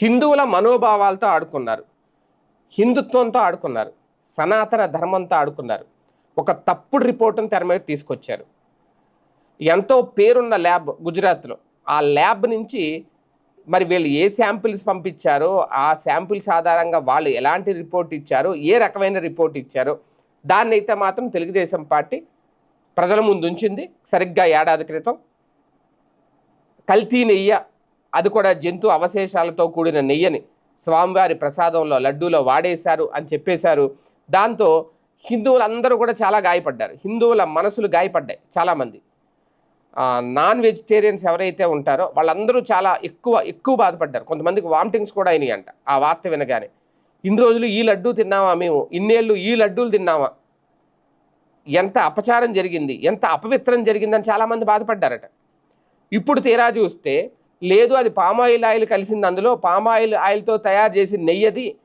హిందువుల మనోభావాలతో ఆడుకున్నారు. హిందుత్వంతో ఆడుకున్నారు. సనాతన ధర్మంతో ఆడుకున్నారు. ఒక తప్పుడు రిపోర్టును తెర మీద తీసుకొచ్చారు. ఎంతో పేరున్న ల్యాబ్ గుజరాత్లో. ఆ ల్యాబ్ నుంచి మరి వీళ్ళు ఏ శాంపిల్స్ పంపించారో ఆ శాంపిల్స్ ఆధారంగా వాళ్ళు ఎలాంటి రిపోర్ట్ ఇచ్చారో ఏ రకమైన రిపోర్ట్ ఇచ్చారో దాన్ని అయితే మాత్రం తెలుగుదేశం పార్టీ ప్రజల ముందు ఉంచింది సరిగ్గా ఏడాది క్రితం కల్తీ నెయ్య అది కూడా జంతు అవశేషాలతో కూడిన నెయ్యని స్వామివారి ప్రసాదంలో లడ్డూలో వాడేశారు అని చెప్పేశారు. దాంతో హిందువులందరూ కూడా చాలా గాయపడ్డారు. హిందువుల మనసులు గాయపడ్డాయి చాలామంది. నాన్ వెజిటేరియన్స్ ఎవరైతే ఉంటారో వాళ్ళందరూ చాలా ఎక్కువ ఎక్కువ బాధపడ్డారు. కొంతమందికి వామిటింగ్స్ కూడా అయినాయి అంట ఆ వార్త వినగానే. ఇన్ని రోజులు ఈ లడ్డూ తిన్నామా మేము? ఇన్నేళ్ళు ఈ లడ్డూలు తిన్నామా ఎంత అపచారం జరిగింది? ఎంత అపవిత్రం జరిగిందని చాలామంది బాధపడ్డారట. ఇప్పుడు తీరా చూస్తే లేదు అది పామాయిల్ ఆయిల్ కలిసింది అందులో పామాయిల్ ఆయిల్తో తయారు చేసిన నెయ్యది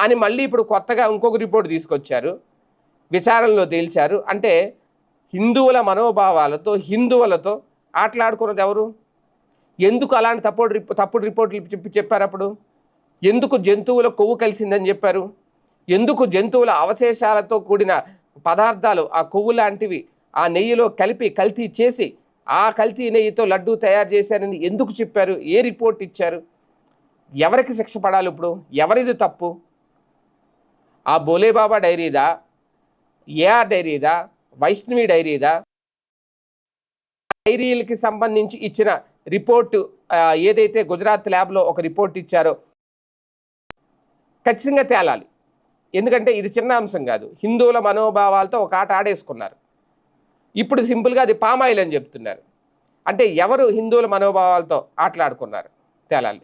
అని మళ్ళీ ఇప్పుడు కొత్తగా ఇంకొక రిపోర్ట్ తీసుకొచ్చారు. విచారణలో తేల్చారు. అంటే హిందువుల మనోభావాలతో హిందువులతో ఆటలాడుకున్నది ఎవరు? ఎందుకు అలాంటి తప్పుడు రిపో తప్పుడు రిపోర్ట్లు చెప్పి చెప్పారు అప్పుడు? ఎందుకు జంతువుల కొవ్వు కలిసిందని చెప్పారు? ఎందుకు జంతువుల అవశేషాలతో కూడిన పదార్థాలు ఆ కొవ్వు లాంటివి ఆ నెయ్యిలో కలిపి కల్తీ చేసి ఆ కల్తీ నెయ్యితో లడ్డూ తయారు చేశారని ఎందుకు చెప్పారు? ఏ రిపోర్ట్ ఇచ్చారు? ఎవరికి శిక్ష పడాలి ఇప్పుడు? ఎవరిది తప్పు? ఆ బోలేబాబా డైరీదా? ఏఆర్ డైరీదా? వైష్ణవి డైరీదా? డైరీలకి సంబంధించి ఇచ్చిన రిపోర్టు ఏదైతే గుజరాత్ ల్యాబ్లో ఒక రిపోర్ట్ ఇచ్చారో ఖచ్చితంగా తేలాలి. ఎందుకంటే ఇది చిన్న అంశం కాదు. హిందువుల మనోభావాలతో ఒక ఆట ఆడేసుకున్నారు. ఇప్పుడు సింపుల్గా అది పామాయిల్ అని చెప్తున్నారు. అంటే ఎవరు హిందువుల మనోభావాలతో ఆటలాడుకున్నారు తేలాలి